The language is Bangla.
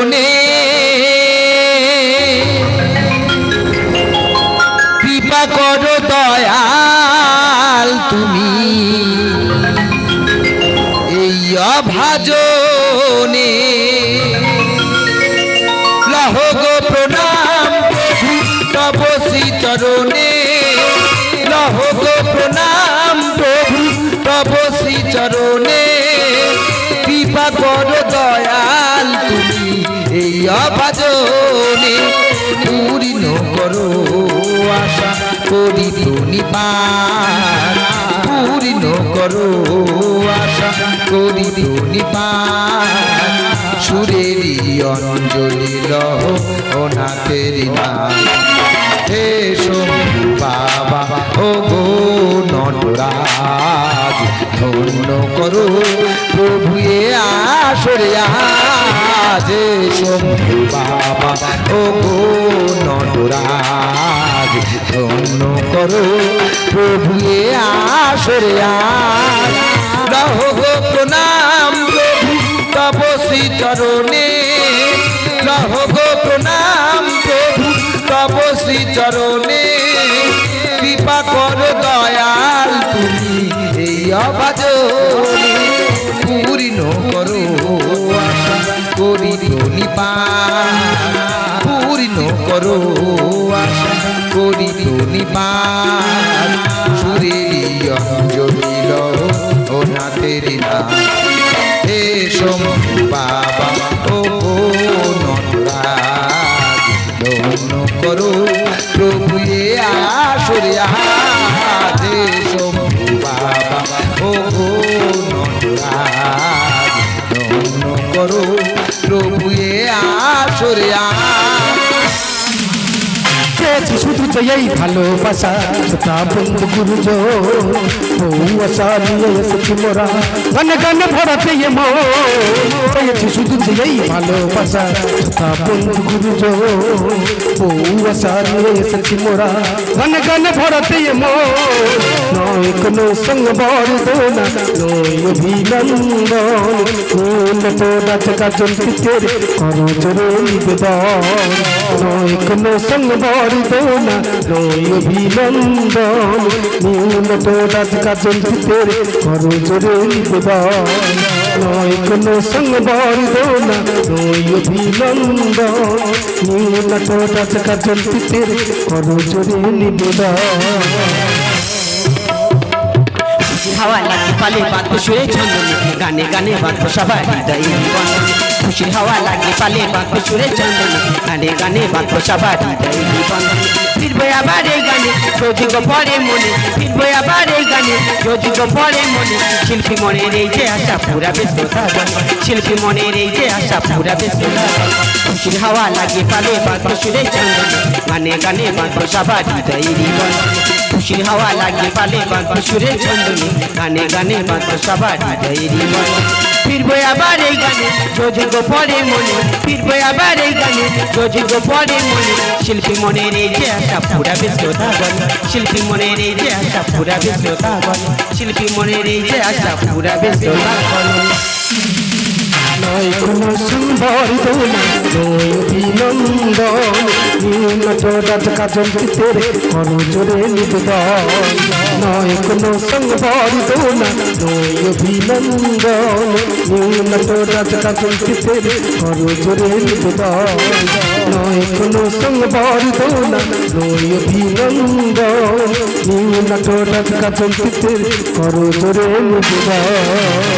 চরণে কৃপা করো দয়াল তুমি। এই অভাজনে। লহ প্রণাম প্রভু চরণে। এই অভাজনে পূর্ণ করো আশা করি তুমি পার পূর্ণ করো আশা করি তুমি পার সুরেরই অঞ্জলি লহ ও নাথেরি নাম। হে শম্ভু বাবা ও গো নটরাজ, ধন্য করো প্রভু এ হে শম্ভু বাবা ও গো নটরাজ ধন্য করো প্রভু আসরে গো প্রণাম প্রভু শ্রী চরণে গো প্রণাম প্রভু শ্রী চরণে কৃপা কর দয়াল তুমি এই অবাজনে পূর্ণ করো আশা করি পূর্ণ করো আশা করি নিপান সুরেরি অঞ্জলি ও নাথেরি নাম হে শম্ভু বাবা ও গো করো, প্রভু এ আসরে হে শম্ভু বাবা ও ধন্য করো প্রভু এ পেয়েছি শুধু এই ভালোবাসা তা বন্ধু গুরুজ বউসা নিয়ে এসেছি মোরা। মো শুধু এই ভালোবাসা তা বন্ধু গুরুজ বউসা নিয়ে এসেছি মোরা। গানে গানে মো, নয় কোনো সঙ্গ দোনা নয় অভিনন্দন। কোন তোরা নিবেদন নয় কোনো সঙ্গ দোনা নয় অভিনন্দন। নীল তোরা চকা চলতে করো জোরে নয় কোনো সঙ্গ বড় দোনা নয় অভিনন্দন। নীল তোরা চকা চলতে করো জোরে নিবেদন হাওয়া লাগে পালে বাঁধবো সুরে ছন্দ গানে গানে হৃদয়ে বন্ধন খুশির হাওয়া লাগে পালে বাঁধবো সুরে ছন্দ লিখে গানে গানে বাঁধবো সবার হৃদয়ে বন্ধন ফিরবো আবার এই গানে রোজিগ পরে মনে ফিরবো আবার এই গানে রোজিগ পরে মনে শিল্পী মনের এই যে আশা পুরা ব্যস্ততা শিল্পী মনের এই যে আশা পুরা ব্যস্ততা খুশির হাওয়া লাগে পালে বাঁধবো সুরে ছন্দ লিখে গানে গানে বাঁধবো সবার হৃদয়ে বন্ধন খুশির হাওয়া লাগে পালে বাঁধবো সুরে চন্দনে গানে গানে বাঁধবো সবার হৃদয়েরই মনে ফিরবো আবার এই গানে যোজিগ পরে মনে, ফিরবো আবার এই গানে যোজিগ পরে মনে, শিল্পী মনের এই যে আশা পুরা ব্যস্ততা গল শিল্পী মনের এই যে আশা পুরা ব্যস্ততা গল শিল্পী মনের এই যে আশা পুরা ব্যস্ততা গল নয় কোনো সম্বর দোনা নয় অভিনন্দন কাজল চিতেরে করো জোরে নিবেদন নয় কোনো সম্বর দোনা নয় অভিনন্দন নীল চোরাজ কাজল চিতেরে করো জোরে নিবেদন নয় কোনো সম্বর দোনা নয় অভিনন্দন নীল চোরাজ কাজল চিতেরে করো জোরে নিবেদন